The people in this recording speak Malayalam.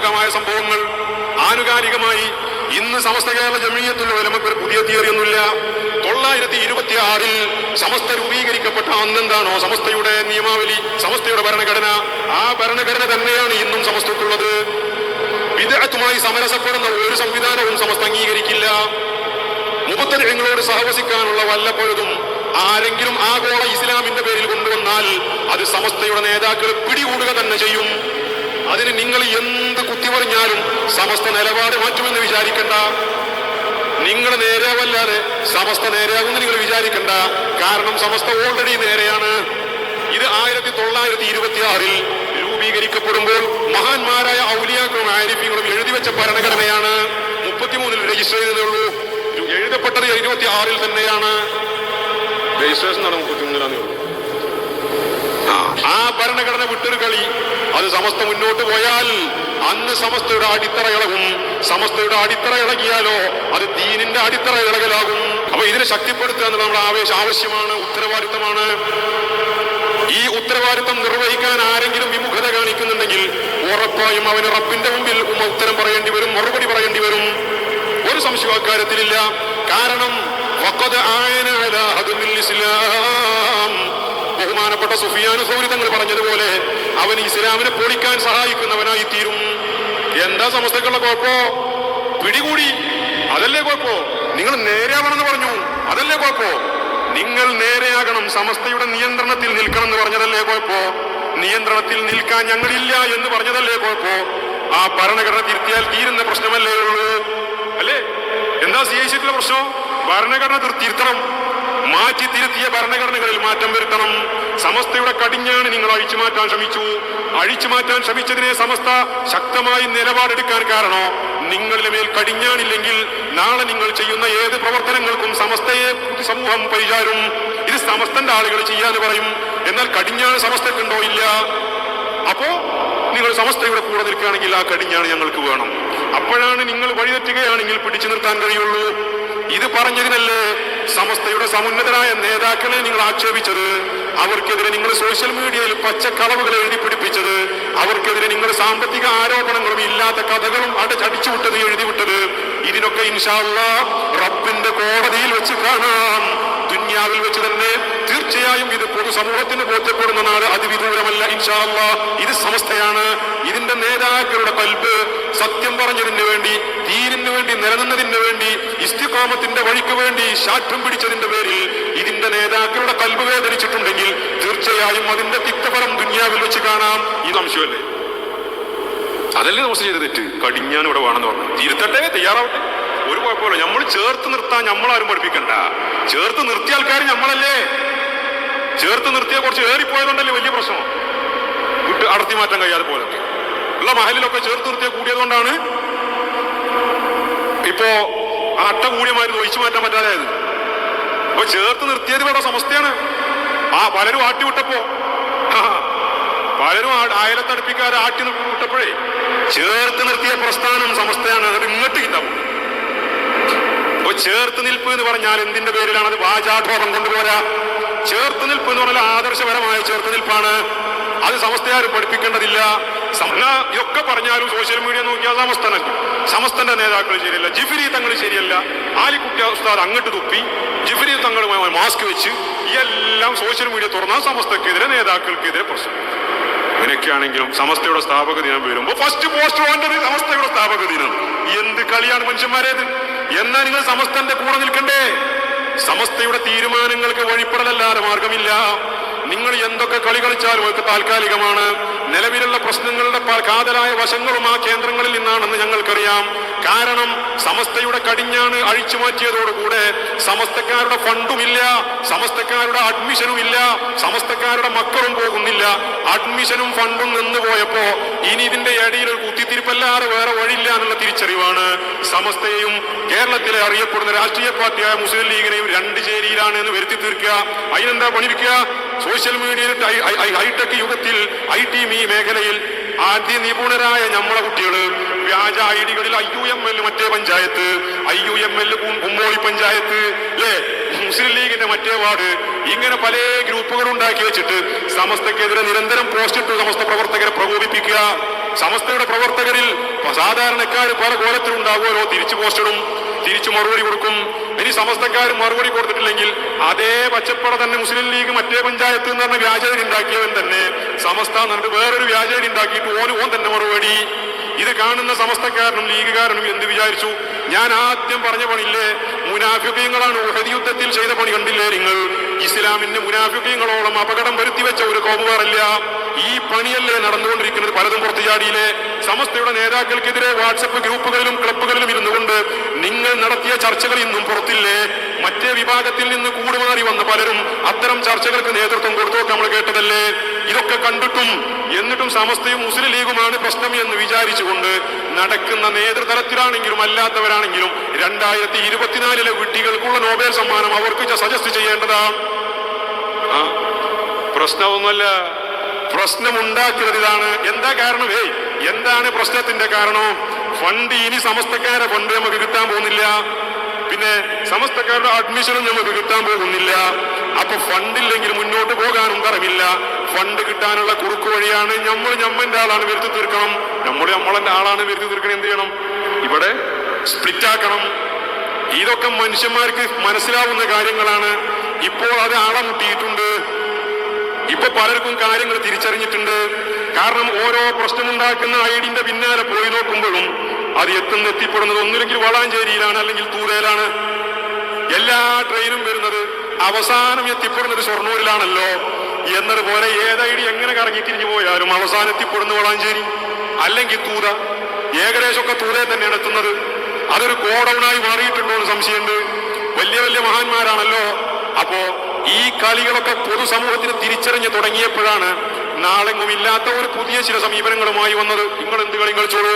വ്യാപകമായ സംഭവങ്ങൾ. ആനുകാലികമായി ഇന്ന് സമസ്ത കേരള ജമീയത്തുള്ള നമുക്ക് പുതിയ തിയറിയൊന്നുമില്ല തൊള്ളായിരത്തി ഇരുപത്തി ആറിൽ സമസ്ത രൂപീകരിക്കപ്പെട്ട അന്നെന്താണോ സമസ്തയുടെ നിയമാവലി സമസ്തയുടെ ഭരണഘടന ആ ഭരണഘടന തന്നെയാണ് ഇന്നും സമസ്തക്കുള്ളത് വിദഗ്ധമായി സമരസപ്പെടുന്ന ഒരു സംവിധാനവും സമസ്ത അംഗീകരിക്കില്ല. മുപ്പത്തരങ്ങളോട് സഹവസിക്കാനുള്ള വല്ലപ്പോഴും ആരെങ്കിലും ആഗോള ഇസ്ലാമിന്റെ പേരിൽ കൊണ്ടുവന്നാൽ അത് സമസ്തയുടെ നേതാക്കൾ പിടികൂടുക തന്നെ ചെയ്യും. അതിന് നിങ്ങൾ എന്ത് കുത്തി പറഞ്ഞാലും സമസ്ത നിലപാട് മാറ്റുമെന്ന് വിചാരിക്കണ്ട. നിങ്ങൾ നേരെയാവല്ലാതെ സമസ്ത നേരെയാകുമെന്ന് നിങ്ങൾ വിചാരിക്കണ്ട. കാരണം സമസ്ത ഓൾറെഡി നേരെയാണ്. ഇത് ആയിരത്തി തൊള്ളായിരത്തി ഇരുപത്തി ആറിൽ രൂപീകരിക്കപ്പെടുമ്പോൾ മഹാന്മാരായ ഔലിയാക്കളും ആരിഫ്യങ്ങളും എഴുതി വെച്ച ഭരണഘടനയാണ്. മുപ്പത്തിമൂന്നിൽ രജിസ്റ്റർ ചെയ്തതേ ഉള്ളൂ. എഴുതപ്പെട്ടത് ഇരുപത്തി ആറിൽ തന്നെയാണ്. രജിസ്ട്രേഷൻ ആണ് മുപ്പത്തിമൂന്നിലാന്നേ ഉള്ളൂ. ആ, ഭരണഘടന വിട്ടൊരു കളി. അത് സമസ്ത മുന്നോട്ട് പോയാൽ അന്ന് സമസ്തയുടെ അടിത്തറ ഇളകും. സമസ്തയുടെ അടിത്തറ ഇളകിയാലോ അത് ദീനിന്റെ അടിത്തറ ഇളകലാകും. അപ്പൊ ഇതിനെ ശക്തിപ്പെടുത്തുക എന്നത് നമ്മുടെ ആവേശം ആവശ്യമാണ് ഉത്തരവാദിത്തമാണ്. ഈ ഉത്തരവാദിത്തം നിർവഹിക്കാൻ ആരെങ്കിലും വിമുഖത കാണിക്കുന്നുണ്ടെങ്കിൽ ഉറപ്പായും അവന് റബ്ബിന്റെ മുമ്പിൽ ഉമ്മ ഉത്തരം പറയേണ്ടി വരും മറുപടി പറയേണ്ടി വരും. ഒരു സംശയം അക്കാര്യത്തിലില്ല. കാരണം ഇസ്ലാം. ബഹുമാനപ്പെട്ട സുഫിയാനു സൗരി തങ്ങൾ പറഞ്ഞതുപോലെ അവൻ ഇസ്ലാമിനെ പൊളിക്കാൻ സഹായിക്കുന്നവനായി തീരും. എന്താ സമസ്തക്കുള്ള കുഴപ്പോ? പിടികൂടി. അതല്ലേ കുഴപ്പോ? നിങ്ങൾ നേരെയാവണമെന്ന് പറഞ്ഞു. അതല്ലേ കുഴപ്പോ? നിങ്ങൾ നേരെയാകണം. സമസ്തയുടെ നിയന്ത്രണത്തിൽ നിൽക്കണം എന്ന് പറഞ്ഞതല്ലേ കുഴപ്പോ? നിയന്ത്രണത്തിൽ നിൽക്കാൻ ഞങ്ങളില്ല എന്ന് പറഞ്ഞതല്ലേ കുഴപ്പോ? ആ ഭരണഘടന തിരുത്തിയാൽ തീരുന്ന പ്രശ്നമല്ലേ ഉള്ളൂ. അല്ലേ? എന്താ സി ഐ സിറ്റിലെ പ്രശ്നം? ഭരണഘടന തിരുത്തണം. മാറ്റി തിരുത്തിയ ഭരണഘടനകളിൽ മാറ്റം വരുത്തണം. സമസ്തയുടെ കടിഞ്ഞാണ് നിങ്ങൾ അഴിച്ചു മാറ്റാൻ ശ്രമിച്ചു. അഴിച്ചു മാറ്റാൻ ശ്രമിച്ചതിനെ സമസ്ത ശക്തമായി നിലപാടെടുക്കാൻ കാരണം നിങ്ങളുടെ മേൽ കടിഞ്ഞാണില്ലെങ്കിൽ നാളെ നിങ്ങൾ ചെയ്യുന്ന ഏത് പ്രവർത്തനങ്ങൾക്കും സമസ്തയെ സമൂഹം പരിചാരും. ഇത് സമസ്തന്റെ ആളുകൾ ചെയ്യാന്ന് പറയും. എന്നാൽ കടിഞ്ഞാണ് സമസ്തക്കുണ്ടോ? ഇല്ല. അപ്പോ നിങ്ങൾ സമസ്തയുടെ കൂടെ നിൽക്കുകയാണെങ്കിൽ ആ കടിഞ്ഞാണ് ഞങ്ങൾക്ക് വേണം. അപ്പോഴാണ് നിങ്ങൾ വഴിതെറ്റുകയാണെങ്കിൽ പിടിച്ചു നിർത്താൻ കഴിയുള്ളൂ. ഇത് പറഞ്ഞതിനല്ലേ സമസ്തയുടെ സമുന്നതരായ നേതാക്കളെ നിങ്ങൾ ആക്ഷേപിച്ചത് അവർക്കെതിരെ നിങ്ങൾ സോഷ്യൽ മീഡിയയിൽ പച്ചക്കളവുകൾ എഴുതി പിടിപ്പിച്ചത് അവർക്കെതിരെ നിങ്ങൾ സാമ്പത്തിക ആരോപണങ്ങളും ഇല്ലാത്ത കഥകളും അടച്ചടിച്ചു വിട്ടത് എഴുതി വിട്ടത് ഇതിനൊക്കെ ഇൻഷാല്ല റബ്ബിന്റെ കോടതിയിൽ വെച്ച് കാണാം. ദുന്യാവിൽ വെച്ച് തന്നെ തീർച്ചയായും ഇത് പൊതുസമൂഹത്തിന് ബോധ്യപ്പെടുന്ന നാട് അതിവിദൂരമല്ല ഇൻഷാല്ല ഇത് സമസ്തയാണ്. ഇതിന്റെ നേതാക്കളുടെ കൽബ് സത്യം പറഞ്ഞതിന് വേണ്ടി ദീനിന് വേണ്ടി നിലനിന്നതിന് വേണ്ടി ഇസ്തികോമത്തിന്റെ വഴിക്ക് വേണ്ടി ശാഠ്യം പിടിച്ചതിന്റെ പേരിൽ ഇതിന്റെ നേതാക്കളുടെ കൽബ് വേദനിച്ചിട്ടുണ്ടെങ്കിൽ തീർച്ചയായും അതിന്റെ തിക്തഫലം ദുന്യാവിൽ വെച്ച് കാണാം. ഈ സംശയമല്ലേ? അതല്ലേ നമുക്ക് ചെയ്ത തെറ്റ്? കടിഞ്ഞാൻ ഇവിടെ വേണമെന്ന് പറഞ്ഞു. തിരുത്തട്ടെ തയ്യാറാവട്ടെ. ഒരു കുഴപ്പമില്ല. നമ്മൾ ചേർത്ത് നിർത്താൻ നമ്മളാരും പഠിപ്പിക്കണ്ട. ചേർത്ത് നിർത്തിയ ആൾക്കാർ നമ്മളല്ലേ? ചേർത്ത് നിർത്തിയ കുറച്ച് ഏറിപ്പോയതുകൊണ്ടല്ലേ വലിയ പ്രശ്നം. വിട്ട് അടർത്തി മാറ്റാൻ കഴിയാതെ പോലൊക്കെ ഉള്ള മഹലിലൊക്കെ ചേർത്ത് നിർത്തിയ കൂടിയതുകൊണ്ടാണ് ഇപ്പോ ആ അട്ട കൂടിയമാര് ഒഴിച്ചു മാറ്റാൻ പറ്റാതായത്. അപ്പൊ ചേർത്ത് നിർത്തിയത് ഇവിടെ സമസ്തയാണ്. ആ പലരും ആട്ടി വിട്ടപ്പോ പലരും അയലത്തടുപ്പിക്കാരെ ആട്ടി വിട്ടപ്പോഴേ ചേർത്ത് നിർത്തിയ പ്രസ്ഥാനം സമസ്തയാണ്. അത് ഇങ്ങോട്ട് കിട്ടാവും അപ്പൊ ചേർത്ത് നിൽപ്പ് എന്ന് പറഞ്ഞാൽ എന്തിന്റെ പേരിലാണ്? അത് വാചാഠോപം കൊണ്ടുപോരാ ചേർത്ത് നിൽപ്പ് എന്ന് പറഞ്ഞാൽ ആദർശപരമായ ചേർത്ത് നിൽപ്പാണ്. അത് സമസ്തയാരും പഠിപ്പിക്കേണ്ടതില്ല. സമ ഇതൊക്കെ പറഞ്ഞാലും സോഷ്യൽ മീഡിയ നോക്കിയാൽ സമസ്തനല്ല സമസ്തന്റെ നേതാക്കൾ ശരിയല്ല ജിഫിരി തങ്ങൾ ശരിയല്ല. ആലിക്കുട്ടി ഉസ്താദ് അങ്ങോട്ട് തുപ്പി ജിഫിരി തങ്ങൾ മാസ്ക് വെച്ച് ഇതെല്ലാം സോഷ്യൽ മീഡിയ തുറന്നാൽ സമസ്തക്കെതിരെ നേതാക്കൾക്കെതിരെ പ്രശ്നം. അങ്ങനെയൊക്കെയാണെങ്കിലും സമസ്തയുടെ സ്ഥാപക ദിനം വരുമ്പോ ഫസ്റ്റ് പോസ്റ്റ് വേണ്ടത് സമസ്തയുടെ സ്ഥാപക ദിനം എന്ത് കളിയാണ് മനുഷ്യന്മാരേത്? എന്നാ നിങ്ങൾ സമസ്തന്റെ കൂടെ നിൽക്കണ്ടേ? സമസ്തയുടെ തീരുമാനങ്ങൾക്ക് വഴിപ്പെടലല്ലാതെ മാർഗമില്ല. എന്തൊക്കെ കളി കളിച്ചാലും അതൊക്കെ താൽക്കാലികമാണ്. നിലവിലുള്ള പ്രശ്നങ്ങളുടെ കാതലായ വശങ്ങളും ആ കേന്ദ്രങ്ങളിൽ നിന്നാണെന്ന് ഞങ്ങൾക്കറിയാം. കാരണം സമസ്തയുടെ കടിഞ്ഞാണ് അഴിച്ചു മാറ്റിയതോടുകൂടെ സമസ്തക്കാരുടെ ഫണ്ടുമില്ല സമസ്തക്കാരുടെ അഡ്മിഷനും ഇല്ല സമസ്തക്കാരുടെ മക്കളും പോകുന്നില്ല. അഡ്മിഷനും ഫണ്ടും നിന്ന് പോയപ്പോ ഇനി ഇതിന്റെ ഇടയിൽ ഒരു കുത്തിത്തിരിപ്പല്ലാതെ വേറെ വഴിയില്ല എന്നുള്ള തിരിച്ചറിവാണ്. സമസ്തയെയും കേരളത്തിലെ അറിയപ്പെടുന്ന രാഷ്ട്രീയ പാർട്ടിയായ മുസ്ലിം ലീഗിനെയും രണ്ട് ചേരിയിലാണ് എന്ന് വരുത്തി തീർക്കുക. അതിനെന്താ പണിവിക്കുക സോഷ്യൽ മീഡിയയിൽ ഹൈടെക് യുഗത്തിൽ ഐ ടി ഈ മേഖലയിൽ ആദ്യ നിപുണരായ നമ്മളെ കുട്ടികൾ വ്യാജ ഐ ഡികളിൽ ഐ യു എം എൽ മറ്റേ panchayat I U M L Kumboli panchayat അല്ലേ മുസ്ലിം ലീഗിന്റെ മറ്റേ വാർഡ്. ഇങ്ങനെ പല ഗ്രൂപ്പുകൾ ഉണ്ടാക്കി വെച്ചിട്ട് സമസ്തക്കെതിരെ നിരന്തരം പോസ്റ്റ് ഇട്ട് സമസ്ത പ്രവർത്തകരെ പ്രകോപിപ്പിക്കുക. സമസ്തയുടെ പ്രവർത്തകരിൽ സാധാരണക്കാർ പല കോലത്തിലുണ്ടാവുമല്ലോ തിരിച്ചു പോസ്റ്റിടും തിരിച്ചു മറുപടി കൊടുക്കും. ഇനി സമസ്തക്കാർ മറുപടി കൊടുത്തിട്ടില്ലെങ്കിൽ അതേ പച്ചപ്പട തന്നെ മുസ്ലിം ലീഗ് മറ്റേ പഞ്ചായത്ത് എന്ന് പറഞ്ഞ വ്യാജേരി ഉണ്ടാക്കിയവൻ തന്നെ സമസ്ത എന്നിട്ട് വേറൊരു വ്യാജേരി ഉണ്ടാക്കിയിട്ട് ഓന് ഓൻ തന്നെ മറുപടി. ഇത് കാണുന്ന സമസ്തക്കാരനും ലീഗുകാരനും എന്ത് വിചാരിച്ചു? ഞാൻ ആദ്യം പറഞ്ഞ പണിയില്ലേ മുനാഫിക്കങ്ങളാണ് ഉഹദ് യുദ്ധത്തിൽ ചെയ്ത പണി കണ്ടില്ലേ നിങ്ങൾ? ഇസ്ലാമിന്റെ മുനാഫിക്കങ്ങളോളം അപകടം വരുത്തി വെച്ച ഒരു കോപുകാറില്ല ഈ പണിയല്ലേ നടന്നുകൊണ്ടിരിക്കുന്നത് പലതും പുറത്തു ചാടിയില്ലേ സമസ്തയുടെ നേതാക്കൾക്കെതിരെ വാട്സപ്പ് ഗ്രൂപ്പുകളിലും ക്ലബുകളിലും ഇരുന്നുകൊണ്ട് നിങ്ങൾ നടത്തിയ ചർച്ചകൾ ഇന്നും പുറത്തില്ലേ? മറ്റേ വിഭാഗത്തിൽ നിന്ന് കൂടുമാറി വന്ന പലരും അത്തരം ചർച്ചകൾക്ക് നേതൃത്വം കൊടുത്തോ നമ്മൾ കേട്ടതല്ലേ? ഇതൊക്കെ കണ്ടിട്ടും എന്നിട്ടും സമസ്തയും മുസ്ലിം ലീഗുമാണ് പ്രശ്നം എന്ന് വിചാരിച്ചുകൊണ്ട് നടക്കുന്ന നേതൃതലത്തിലാണെങ്കിലും അല്ലാത്തവരാണെങ്കിലും രണ്ടായിരത്തി ഇരുപത്തിനാലിലെ വിട്ടികൾക്കുള്ള നോബൽ സമ്മാനം അവർക്ക് സജസ്റ്റ് ചെയ്യേണ്ടതാണ്. പ്രശ്നമൊന്നുമല്ല. പ്രശ്നമുണ്ടാക്കുന്നത് ഇതാണ് എന്താ കാരണം? ഏയ് എന്താണ് പ്രശ്നത്തിന്റെ കാരണം? ഫണ്ട് ഇനി സമസ്തക്കാരെ ഫണ്ട് നമുക്ക് കിട്ടാൻ പോകുന്നില്ല. പിന്നെ സമസ്തക്കാരുടെ അഡ്മിഷനും നമുക്ക് കിട്ടാൻ പോകുന്നില്ല. അപ്പൊ ഫണ്ടില്ലെങ്കിൽ മുന്നോട്ട് പോകാനും തറവില്ല ഫണ്ട് കിട്ടാനുള്ള കുറുക്ക് വഴിയാണ് നമ്മൾ ഞമ്മന്റെ ആളാണ് വരുത്തി തീർക്കണം. നമ്മൾ നമ്മളെന്റെ ആളാണ് വരുത്തി തീർക്കണം. എന്ത് ചെയ്യണം? ഇവിടെ സ്പ്ലിറ്റ് ആക്കണം. ഇതൊക്കെ മനുഷ്യന്മാർക്ക് മനസ്സിലാവുന്ന കാര്യങ്ങളാണ്. ഇപ്പോൾ അത് ആളമുട്ടിയിട്ടുണ്ട് ഇപ്പൊ പലർക്കും കാര്യങ്ങൾ തിരിച്ചറിഞ്ഞിട്ടുണ്ട്. കാരണം ഓരോ പ്രശ്നമുണ്ടാക്കുന്ന ഐഡിന്റെ പിന്നാലെ പോയി നോക്കുമ്പോഴും അത് എത്തുന്ന എത്തിപ്പെടുന്നത് ഒന്നുമില്ലെങ്കിൽ വളാഞ്ചേരിയിലാണ് അല്ലെങ്കിൽ തൂതയിലാണ് എല്ലാ ട്രെയിനും വരുന്നത് അവസാനം എത്തിപ്പെടുന്നത് ഷൊർണൂരിലാണല്ലോ. എന്നതുപോലെ ഏത് ഐഡി എങ്ങനെ കറങ്ങി തിരിഞ്ഞു പോയാലും അവസാനം എത്തിപ്പെടുന്ന വളാഞ്ചേരി അല്ലെങ്കിൽ തൂത. ഏകദേശമൊക്കെ തൂതയെ തന്നെയാണ് എത്തുന്നത്. അതൊരു കോഡൌണായി മാറിയിട്ടുണ്ടോ എന്ന് സംശയമുണ്ട്. വലിയ വലിയ മഹാന്മാരാണല്ലോ. അപ്പോ ഈ കളികളൊക്കെ പൊതുസമൂഹത്തിന് തിരിച്ചറിഞ്ഞു തുടങ്ങിയപ്പോഴാണ് നാളെങ്ങും ഇല്ലാത്ത ഒരു പുതിയ ചില സമീപനങ്ങളുമായി വന്നത്. നിങ്ങൾ എന്ത് കളി കളിച്ചോളൂ?